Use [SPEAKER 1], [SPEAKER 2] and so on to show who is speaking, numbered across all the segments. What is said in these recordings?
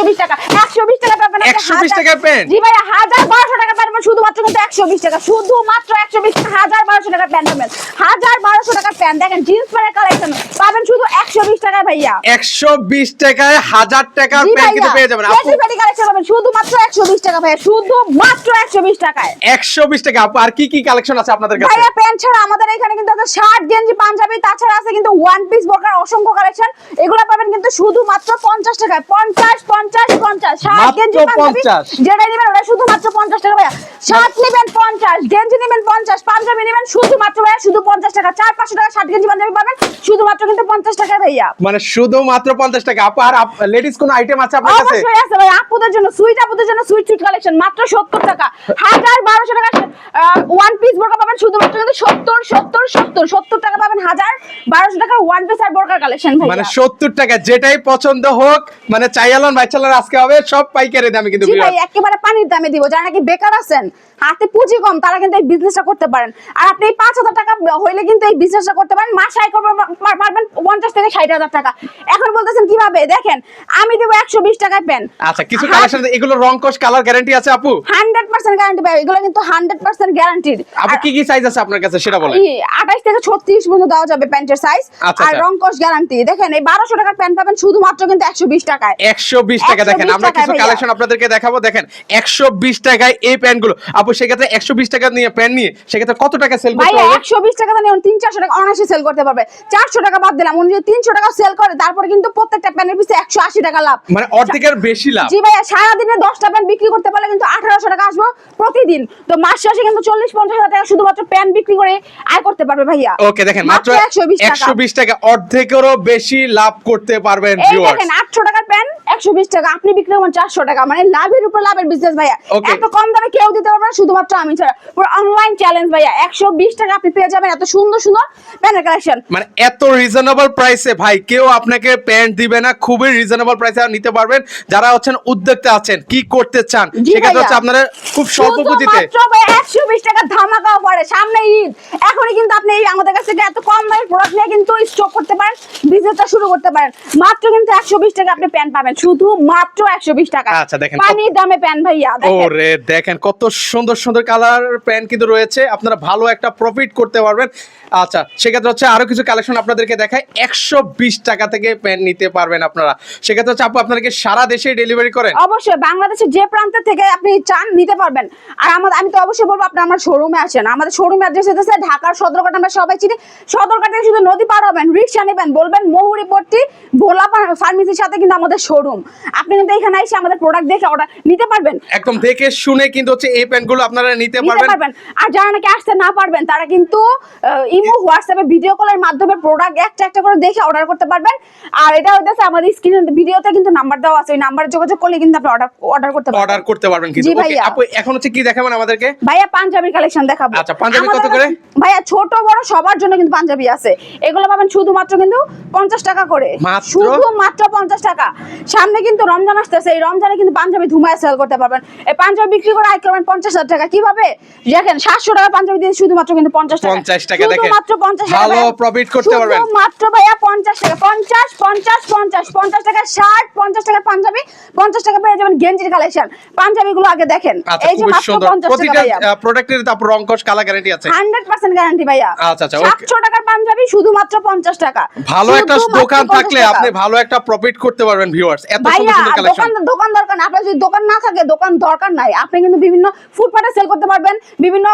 [SPEAKER 1] একশো বিশ টাকা একশো বিশ টাকা পাবেন আপনি
[SPEAKER 2] 120
[SPEAKER 1] হাজার-
[SPEAKER 2] টাকার
[SPEAKER 1] জি ভাইয়া হাজার বারোশো টাকা পাবেন শুধুমাত্র কিন্তু একশো বিশ টাকা শুধুমাত্র একশো বিশ টাকা হাজার বারোশো টাকার প্যান্ট পাবেন হাজার বারোশো টাকার প্যান্ট দেখেন জিন্স প্যান্টের কালেকশন পাবেন শুধু একশো বিশ টাকা ভাইয়া
[SPEAKER 2] একশো বিশ টাকায় হাজার টাকার প্যান্ট কিন্তু পেয়ে যাবেন আপু
[SPEAKER 1] বেশি বেশি কালেকশন পাবেন শুধুমাত্র একশো বিশ টাকা ভাইয়া শুধুমাত্র একশো বিশ টাকায়
[SPEAKER 2] একশো বিশ টাকা আপু আর কি কি কালেকশন আছে আপনাদের কাছে
[SPEAKER 1] ভাইয়া প্যান্ট ছাড়া আমাদের এখানে কিন্তু আছে শার্ট গেঞ্জি পাঞ্জাবি তাছাড়া আছে কিন্তু ওয়ান পিস বোরকার অসংখ্য কালেকশন এগুলো শুধুমাত্র পঞ্চাশ টাকায়। পঞ্চাশ পঞ্চাশ পঞ্চাশ। শার্ট
[SPEAKER 2] মাত্র
[SPEAKER 1] গেঞ্জি পাঞ্জাবি যেটা নেবেন ওটা শুধুমাত্র পঞ্চাশ টাকা ভাইয়া। শার্ট নেবেন পঞ্চাশ গেঞ্জি নেবেন পঞ্চাশ পাঞ্জাবি নেবেন শুধুমাত্র ভাইয়া শুধু পঞ্চাশ টাকা। চার পাঁচশো টাকা শার্ট গেঞ্জি পাঞ্জাবি পাবেন শুধুমাত্র কিন্তু পঞ্চাশ টাকা ভাইয়া।
[SPEAKER 2] মানে শুধুমাত্র পঞ্চাশ টাকা। আপু আর লেডিস কোন আইটেম আছে আপনার কাছে?
[SPEAKER 1] অবশ্যই আছে ভাই আপুদের জন্য সুইট আপুদের জন্য সুইট সুইট কালেকশন মাত্র সত্তর টাকা। হাজার বারোশো টাকা ওয়ান পিস বোরকা পাবেন শুধুমাত্র কিন্তু সত্তর সত্তর সত্তর। সত্তর টাকা পাবেন হাজার বারোশো টাকার ওয়ান পিস আর বোরকার কালেকশন ভাই
[SPEAKER 2] মানে সত্তর টাকা যেটাই পছন্দ হোক মানে চাইয়ালন বাইচালার আজকে হবে সব পাইকারি দামে কিন্তু
[SPEAKER 1] জি ভাই একেবারে পানির দামে দিব যারা নাকি বেকার আছেন হাতে পুঁজি কম তারা কিন্তু এই বিজনেসটা করতে পারেন। আর আপনি এই পাঁচ হাজার টাকা হইলে কিন্তু এই বিজনেসটা করতে পারেন মাসে আয় করতে পারবেন পঞ্চাশ থেকে ষাট হাজার টাকা। এখন বলতেছেন কীভাবে? দেখেন আমি দেবো একশো বিশ টাকায় পেন
[SPEAKER 2] আচ্ছা কিছু কালেকশন এগুলো রং কোশ কালার গ্যারান্টি আছে আপু?
[SPEAKER 1] হান্ড্রেড পার্সেন্ট গ্যারান্টি পাবে এগুলো কিন্তু হান্ড্রেড পার্সেন্ট গ্যারান্টিড
[SPEAKER 2] আপু কি কি সাইজ আছে আপনার কাছে সেটা বলেন।
[SPEAKER 1] আঠাইশ থেকে ছত্রিশ পর্যন্ত দেওয়া যাবে প্যান্টের সাইজ
[SPEAKER 2] আচ্ছা,
[SPEAKER 1] আর
[SPEAKER 2] আচ্ছা।
[SPEAKER 1] রংকশ গ্যারান্টি দেখেন এই বারোশো টাকার প্যান্ট পাবেন শুধুমাত্র কিন্তু একশো বিশ টাকায়।
[SPEAKER 2] একশো বিশ টাকা দেখেন আমরা কিছু কালেকশন আপনাদেরকে দেখাবো দেখেন একশো বিশ টাকায় এই প্যান্টগুলো আপু সেক্ষেত্রে একশো বিশ টাকা নিয়ে প্যান্ট নিয়ে সেক্ষেত্রে কত টাকা সেল করতে হবে?
[SPEAKER 1] একশো বিশ টাকা দাম তিন চারশো টাকা অনায়াসে সেল করতে পারবে। চারশো টাকা বাদ দিলাম উনি যদি তিনশো টাকা সেল করে তারপরে কিন্তু প্রত্যেকটা প্যান্টের পিছিয়ে একশো আশি টাকা লাভ।
[SPEAKER 2] মানে অর্ধেকের বেশি লাভ।
[SPEAKER 1] জি ভাইয়া সারাদিনে দশটা প্যান্ট বিক্রি করতে পারলে কিন্তু আঠারোশো টাকা আসব প্রতিদিন। তো মাস শেষে কিন্তু চল্লিশ পঞ্চাশ হাজার টাকা শুধুমাত্র প্যান্ট বিক্রি করে আয় করতে পারবে ভাইয়া।
[SPEAKER 2] ওকে দেখেন মাত্র
[SPEAKER 1] একশো বিশ টাকা
[SPEAKER 2] অর্ধেকেরও বেশি লাভ করতে পারবেন viewers।
[SPEAKER 1] দেখেন আটশো টাকার প্যান্ট একশো বিশ টাকা। আপনি বিক্রি করবেন চারশো টাকা। মানে লাভের উপর লাভের বিজনেস ভাইয়া। এত কম দামে কেউ দিতে পারবে না শুধুমাত্র আমি ছাড়া। পুরো অনলাইন চ্যালেঞ্জ ভাইয়া। একশো বিশ টাকা আপনি পেয়ে যাবেন এত সুন্দর সুন্দর প্যান্টের কালেকশন
[SPEAKER 2] মানে এত রিজনেবল প্রাইসে ভাই কেউ আপনাকে প্যান্ট দিবে না খুবই রিজনেবল প্রাইসে নিতে পারবেন। যারা হচ্ছেন উদ্যোক্তা আছেন কি করতে চান? সেক্ষেত্রে হচ্ছে আপনারা খুব স্বল্প পুঁজিতে
[SPEAKER 1] একশো বিশ টাকা ধামাকা পড়ে সামনে ঈদ। এখনই কিন্তু আপনি আমাদের কাছ থেকে এত কম দামের প্রোডাক্ট নিয়ে কিন্তু স্টক করতে পারেন বিজনেসটা শুরু করতে পারেন। মাত্র কিন্তু একশো বিশ টাকা আপনি প্যান্ট পাবেন। শুধু মাত্র একশো বিশ টাকা।
[SPEAKER 2] আচ্ছা, দেখেন।
[SPEAKER 1] পানির দামে প্যান্ট ভাইয়া
[SPEAKER 2] ওরে দেখেন কত সুন্দর সুন্দর কালার প্যান্ট কিন্তু রয়েছে। আপনারা ভালো একটা প্রফিট করতে পারবেন। আচ্ছা সেক্ষেত্রে হচ্ছে আরও কিছু কালেকশন আপনাদেরকে দেখায় একশো বিশ টাকা থেকে প্যান্ট নিতে পারবেন আপনারা। সেক্ষেত্রে হচ্ছে আপু আপনাদেরকে সারা দেশে ডেলিভারি করেন?
[SPEAKER 1] অবশ্যই বাংলাদেশের যে প্রান্ত থেকে আপনি চান নিতে পারবেন। আর আমাদের আমি তো অবশ্যই বলব আপনি আমার শোরুমে আসেন। আমাদের শোরুম অ্যাড্রেস হচ্ছে ঢাকার সদরঘাট আমরা সবাই চিনি। সদরঘাট থেকে শুধু নদী পার হবেন রিক্সা নেবেন বলবেন মহুরিপট্টি ভোলা ফার্মেসির সাথে কিন্তু আমাদের শোরুম আপনি কিন্তু এখানে এসে আমাদের প্রোডাক্ট দেখে অর্ডার নিতে পারবেন।
[SPEAKER 2] একদম দেখে শুনে কিন্তু হচ্ছে এই প্যান্টগুলো আপনারা নিতে পারবেন।
[SPEAKER 1] আর যারা নাকি আসতে না পারবেন তারা কিন্তু ইমো হোয়াটসঅ্যাপে ভিডিও কলের মাধ্যমে প্রোডাক্ট একটা একটা করে দেখে অর্ডার করতে পারবেন। আর এটা হইতেছে আমাদের স্ক্রিনে ভিডিওতে কিন্তু নাম্বার দেওয়া আছে। ওই নাম্বারে যোগাযোগ করলে কিন্তু আপনি অর্ডার অর্ডার করতে পারবেন।
[SPEAKER 2] অর্ডার করতে পারবেন কিন্তু। আপু এখন হচ্ছে কি দেখাবেন আমাদেরকে?
[SPEAKER 1] ভাইয়া পাঞ্জাবির কালেকশন দেখাবো।
[SPEAKER 2] আচ্ছা, পাঞ্জাবি কত করে?
[SPEAKER 1] ভাইয়া ছোট বড় সবার জন্য কিন্তু পাঞ্জাবি আছে। এগুলো পাবেন শুধুমাত্র কিন্তু পঞ্চাশ টাকা করে।
[SPEAKER 2] মাত্র?
[SPEAKER 1] শুধুমাত্র পঞ্চাশ টাকা। সামনে কিন্তু রমজান আসতেছে এই রমজানে কিন্তু পাঞ্জাবি ধুমায় সেল করতে পারবেন। এই পাঞ্জাবি বিক্রি করে আয় করবেন পঞ্চাশ হাজার টাকা। কীভাবে? দেখেন সাতশো টাকা পাঞ্জাবি দিয়ে শুধুমাত্র কিন্তু পঞ্চাশ টাকা।
[SPEAKER 2] 50 টাকা দেখেন।
[SPEAKER 1] শুধুমাত্র পঞ্চাশ
[SPEAKER 2] ভালো
[SPEAKER 1] ভাইয়া।
[SPEAKER 2] করতে পারবেন।
[SPEAKER 1] শুধুমাত্র ভাইয়া পঞ্চাশ টাকা। পঞ্চাশ পঞ্চাশ পঞ্চাশ পঞ্চাশ টাকা শার্ট পঞ্চাশ টাকা পাঞ্জাবি পঞ্চাশ টাকা পেয়ে যাবেন গেঞ্জির কালেকশন পাঞ্জাবি গুলো আগে দেখেন।
[SPEAKER 2] আচ্ছা
[SPEAKER 1] এই যে মাত্র পঞ্চাশ টাকা
[SPEAKER 2] প্রোডাক্টের তারপর রংকশ কালার গ্যারান্টি আছে।
[SPEAKER 1] হান্ড্রেড পার্সেন্ট গ্যারান্টি ভাইয়া।
[SPEAKER 2] আচ্ছা, আচ্ছা,
[SPEAKER 1] টাকার পাঞ্জাবি শুধুমাত্র পঞ্চাশ টাকা।
[SPEAKER 2] ভালো একটা দোকান থাকলে
[SPEAKER 1] টাকা।
[SPEAKER 2] আপনি ভালো একটা প্রফিট করতে পারবেন ভিউয়ার্স এত সুন্দর সুন্দর কালেকশন
[SPEAKER 1] দোকান দোকান দরকার না। আপনার যদি দোকান না থাকে দোকান দরকার নাই। আপনি কিন্তু বিভিন্ন পারবেন বিভিন্ন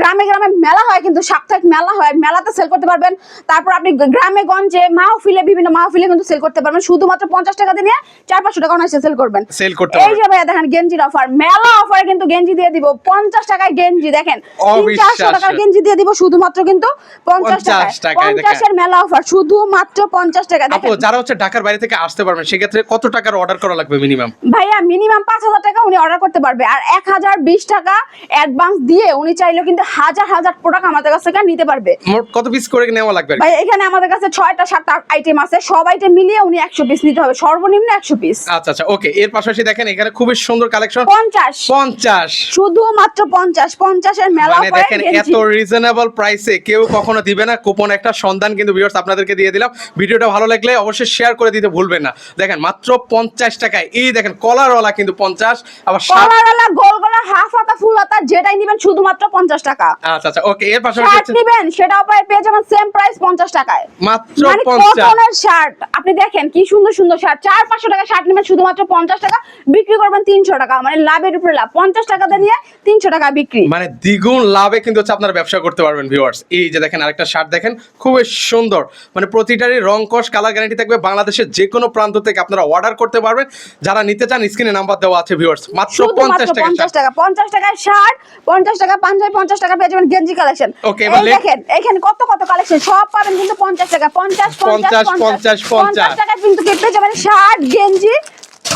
[SPEAKER 1] গ্রামে গ্রামে মেলা হয় কিন্তু সাপ্তাহিক মেলা হয়। মেলাতে সেল করতে পারবেন। তারপর আপনি গ্রামে গঞ্জে মাহফিলে বিভিন্ন মাহফিলে কিন্তু সেল করতে পারবেন। শুধুমাত্র পঞ্চাশ টাকা দিয়ে চার পাঁচশো টাকা অনায়াসে সেল করবেন।
[SPEAKER 2] Sell করতে
[SPEAKER 1] এই যে ভাইয়া দেখেন গেঞ্জির অফার মেলা অফারে কিন্তু গেঞ্জি দিয়ে দিব। পঞ্চাশ টাকায় গেঞ্জি দেখেন। চারশো। টাকার গেঞ্জি দিয়ে দিব শুধুমাত্র কিন্তু পঞ্চাশ
[SPEAKER 2] 50
[SPEAKER 1] টাকায়।
[SPEAKER 2] টাকায়
[SPEAKER 1] পঞ্চাশের মেলা অফার শুধুমাত্র পঞ্চাশ টাকা দেখেন।
[SPEAKER 2] যারা হচ্ছে ঢাকার বাইরে থেকে আসতে পারবেন সেক্ষেত্রে কত টাকার অর্ডার করা লাগবে মিনিমাম
[SPEAKER 1] ভাইয়া মিনিমাম পাঁচ হাজার টাকা উনি অর্ডার করতে পারবে। আর এক হাজার বিশ টাকা অ্যাডভান্স দিয়ে উনি চাইলেও কিন্তু হাজার হাজার প্রোডাক্ট আমাদের কাছ থেকে নিতে পারবে।
[SPEAKER 2] মোট কত পিস করে নেওয়া লাগবে
[SPEAKER 1] ভাই এখানে আমাদের কাছে ছয়টা সাতটা আইটেম আছে। সব আইটেম মিলিয়ে উনি একশো পিস নিতে হবে। সর্বনিম্ন একশো পিস
[SPEAKER 2] আচ্ছা আচ্ছা ওকে এর পাশাপাশি দেখেন এখানে খুবই সুন্দর কালেকশন
[SPEAKER 1] পঞ্চাশ।
[SPEAKER 2] পঞ্চাশ।
[SPEAKER 1] শুধুমাত্র পঞ্চাশ। পঞ্চাশের মেলা
[SPEAKER 2] মানে দেখেন এত রিজনেবল প্রাইসে কেউ কখনো দিবে না। কুপন একটা সন্ধান কিন্তু ভিউয়ার্স আপনাদেরকে দিয়ে দিলাম। ভিডিওটা ভালো লাগলে অবশ্যই শেয়ার করে দিতে ভুলবেন না। দেখেন মাত্র পঞ্চাশ টাকায়। এই দেখেন কলারওয়ালা কিন্তু পঞ্চাশ আবার ষাট
[SPEAKER 1] কলারওয়ালা গোল গলা হাফ হাতা ফুল হাতা যেটাই নিবেন শুধুমাত্র পঞ্চাশ টাকা।
[SPEAKER 2] আচ্ছা আচ্ছা ওকে এর পাশাপাশি
[SPEAKER 1] শার্ট নিবেন সেটাও পাই পেয়ে যাবেন সেম প্রাইস পঞ্চাশ টাকায়।
[SPEAKER 2] মাত্র
[SPEAKER 1] মানে
[SPEAKER 2] পঞ্চাশ।
[SPEAKER 1] কটনের শার্ট আপনি দেখেন কি সুন্দর সুন্দর শার্ট চার পাঁচশো টাকা শার্ট নেবেন শুধুমাত্র পঞ্চাশ টাকা। বিক্রি করবেন তিনশো টাকা। মানে লাভের উপরে লাভ। পঞ্চাশ টাকাতে নিয়ে তিনশো টাকা বিক্রি।
[SPEAKER 2] মানে দ্বিগুণ লাভে কিন্তু হচ্ছে আপনারা ব্যবসা করতে পারবেন ভিউয়ার্স এই যে দেখেন আরেকটা শার্ট দেখেন খুবই সুন্দর। মানে প্রতিটারই রং কস কালার গ্যারান্টি থাকবে। বাংলাদেশের যে কোনো প্রান্ত থেকে আপনারা অর্ডার করতে পারবেন। যারা নিতে চান স্ক্রিনে নাম্বার দেওয়া আছে ভিউয়ার্স মাত্র পঞ্চাশ
[SPEAKER 1] শুধুমাত্র
[SPEAKER 2] টাকা
[SPEAKER 1] পঞ্চাশ
[SPEAKER 2] shirt।
[SPEAKER 1] টাকা। পঞ্চাশ টাকায় শার্ট পঞ্চাশ টাকা পাঞ্জাবি পঞ্চাশ টাকা পেয়ে যাবেন গেঞ্জি কালেকশন দেখেন এখানে কত কত কালেকশন সব পাবেন কিন্তু পঞ্চাশ টাকা পঞ্চাশ
[SPEAKER 2] পঞ্চাশ,
[SPEAKER 1] পঞ্চাশ
[SPEAKER 2] পঞ্চাশ।
[SPEAKER 1] টাকা কিন্তু পেয়ে যাবেন শার্ট গেঞ্জি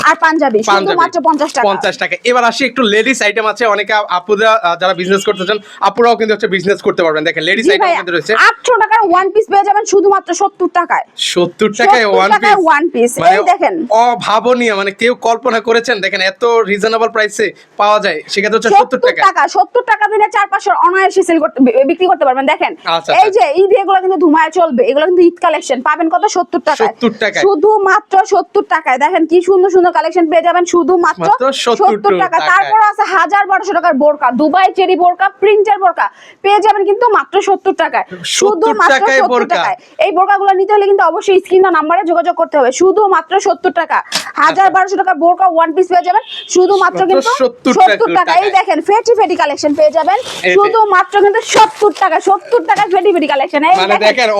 [SPEAKER 1] আর পাঞ্জাবি
[SPEAKER 2] মাত্র
[SPEAKER 1] শুধুমাত্র পঞ্চাশ টাকা।
[SPEAKER 2] পঞ্চাশ টাকা। এবার আসি একটু লেডিস আইটেম আছে অনেকে আপুরা যারা বিজনেস করতে চান আপুরাও কিন্তু হচ্ছে বিজনেস করতে পারবেন। দেখেন লেডিস আইটেম কিন্তু রয়েছে।
[SPEAKER 1] আটশো টাকার ওয়ান পিস পেয়ে যাবেন শুধুমাত্র সত্তর টাকায়।
[SPEAKER 2] সত্তর টাকায়
[SPEAKER 1] 70
[SPEAKER 2] ওয়ান পিস
[SPEAKER 1] এই দেখেন।
[SPEAKER 2] অভাবনীয় মানে কেউ কল্পনা করেছেন দেখেন এত রিজনেবল প্রাইসে পাওয়া যায় সেক্ষেত্রে হচ্ছে সত্তর
[SPEAKER 1] সত্তর
[SPEAKER 2] টাকা
[SPEAKER 1] টাকা সত্তর টাকা দিলে চার পাঁচশো অনায়াসে সেল করতে বিক্রি করতে পারবেন। দেখেন
[SPEAKER 2] আচ্ছা,
[SPEAKER 1] এই যে ঈদ এগুলো কিন্তু ধুমায় চলবে। এগুলো কিন্তু ঈদ কালেকশন পাবেন কত? সত্তর টাকায়।
[SPEAKER 2] 70 টাকায়।
[SPEAKER 1] শুধুমাত্র সত্তর টাকায়। দেখেন কি সুন্দর সুন্দর কালেকশন পেয়ে যাবেন। শুধুমাত্র
[SPEAKER 2] 70
[SPEAKER 1] সত্তর টাকা তারপর আছে হাজার বারোশো টাকার বোরকা। দুবাই চেরি বোরকা প্রিন্টের বোরকা। পেয়ে যাবেন কিন্তু মাত্র সত্তর টাকায়।
[SPEAKER 2] 70
[SPEAKER 1] শুধুমাত্র
[SPEAKER 2] টাকায় বোরকা।
[SPEAKER 1] এই বোরকাগুলো নিতে হলে কিন্তু অবশ্যই স্ক্রিন নাম্বারে যোগাযোগ করতে হবে। শুধুমাত্র সত্তর টাকা। হাজার বারোশো টাকার বোরকা ওয়ান পিস পেয়ে যাবেন। শুধুমাত্র
[SPEAKER 2] মাত্র
[SPEAKER 1] কিন্তু
[SPEAKER 2] 70
[SPEAKER 1] সত্তর টাকা এই দেখেন ফেটি ফেটি কালেকশন পেয়ে যাবেন। শুধুমাত্র কিন্তু সত্তর টাকা সত্তর টাকা ফেটি ফেটি কালেকশন এই
[SPEAKER 2] মানে
[SPEAKER 1] দেখেন।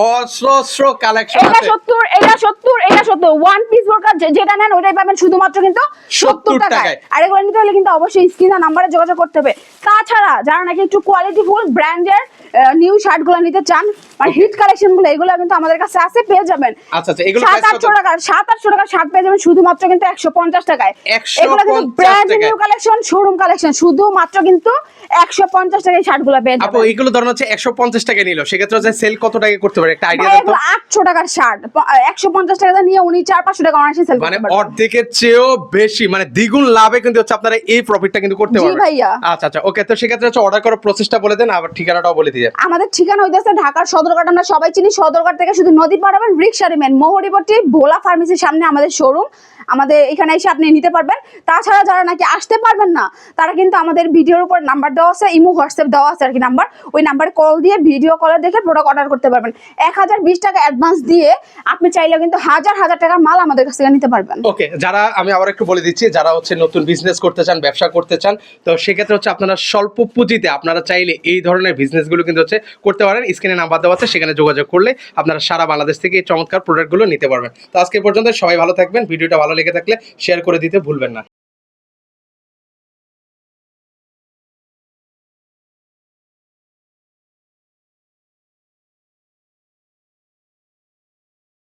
[SPEAKER 2] কালেকশন
[SPEAKER 1] এটা
[SPEAKER 2] আছে।
[SPEAKER 1] সত্তর এটা সত্তর এটা সত্তর। ওয়ান পিস বোরকা যেটা নেন ওটাই পাবেন শুধুমাত্র কিন্তু
[SPEAKER 2] 70
[SPEAKER 1] টাকায়।
[SPEAKER 2] টাকায়।
[SPEAKER 1] আর এগুলো নিতে হলে কিন্তু অবশ্যই স্ক্রিন নাম্বারে যোগাযোগ করতে হবে। তাছাড়া যারা নাকি একটু কোয়ালিটি ফুল ব্র্যান্ডের নিউ শার্টগুলো নিতে চান মানে হিট কালেকশনগুলো এগুলো কিন্তু আমাদের কাছে আছে পেয়ে যাবেন।
[SPEAKER 2] আচ্ছা আচ্ছা এগুলো
[SPEAKER 1] টাকা টাকা শার্ট পেয়ে যাবেন শুধুমাত্র কিন্তু একশো পঞ্চাশ টাকায়। এগুলো কিন্তু brand new collection showroom collection শুধুমাত্র কিন্তু একশো পঞ্চাশ টাকায় শার্টগুলো পেয়ে
[SPEAKER 2] আপু এগুলো ধরুন হচ্ছে একশো পঞ্চাশ টাকা নিল সেক্ষেত্রে হচ্ছে সেল কত টাকা করতে পারে? একটা আইডিয়া দেন তো।
[SPEAKER 1] এগুলো আটশো টাকার শার্ট একশো পঞ্চাশ টাকা নিয়ে উনি চার পাঁচশো টাকা অনায়াসে সেল
[SPEAKER 2] মানে অর্ধেকের চেয়েও বেশি মানে দ্বিগুণ লাভে কিন্তু হচ্ছে আপনারা এই প্রফিটটা কিন্তু করতে
[SPEAKER 1] জি ভাইয়া।
[SPEAKER 2] আচ্ছা আচ্ছা ওকে তো সেক্ষেত্রে হচ্ছে অর্ডার করার প্রসেসটা বলে দেন আবার ঠিকানাটাও বলে দিয়ে
[SPEAKER 1] আমাদের ঠিকানা হইতেছে ঢাকার সদরঘাট আমরা সবাই চিনি সদরঘাট থেকে শুধু নদী পার হবেন রিক্সা নেবেন মোহরিপট্টি, ভোলা ফার্মেসির সামনে আমাদের শোরুম আমাদের এখানে এসে আপনি নিতে পারবেন। তাছাড়া যারা নাকি আসতে পারবেন না, তারা কিন্তু আমাদের ভিডিওর উপর নাম্বার দেওয়া আছে, ইমো, হোয়াটসঅ্যাপ দেওয়া আছে আর কি নাম্বার ওই নাম্বারে কল দিয়ে ভিডিও কলে দেখে প্রোডাক্ট অর্ডার করতে পারবেন। এক হাজার বিশ টাকা অ্যাডভান্স দিয়ে আপনি চাইলে কিন্তু হাজার হাজার টাকার মাল আমাদের কাছ থেকে নিতে পারবেন।
[SPEAKER 2] ওকে, যারা আমি আবার একটু বলে দিচ্ছি, যারা হচ্ছে নতুন বিজনেস করতে চান, ব্যবসা করতে চান, তো সেক্ষেত্রে হচ্ছে আপনারা স্বল্প পুঁজিতে আপনারা চাইলে এই ধরনের বিজনেসগুলো কিন্তু হচ্ছে করতে পারেন। স্ক্রিনে নাম্বার দেওয়া আছে সেখানে যোগাযোগ করলে আপনারা সারা বাংলাদেশ থেকে এই চমৎকার প্রোডাক্টগুলো নিতে পারবেন। তো আজকে পর্যন্ত সবাই ভালো থাকবেন, ভিডিওটা ভালো লেগে থাকলে শেয়ার করে দিতে ভুলবেন না।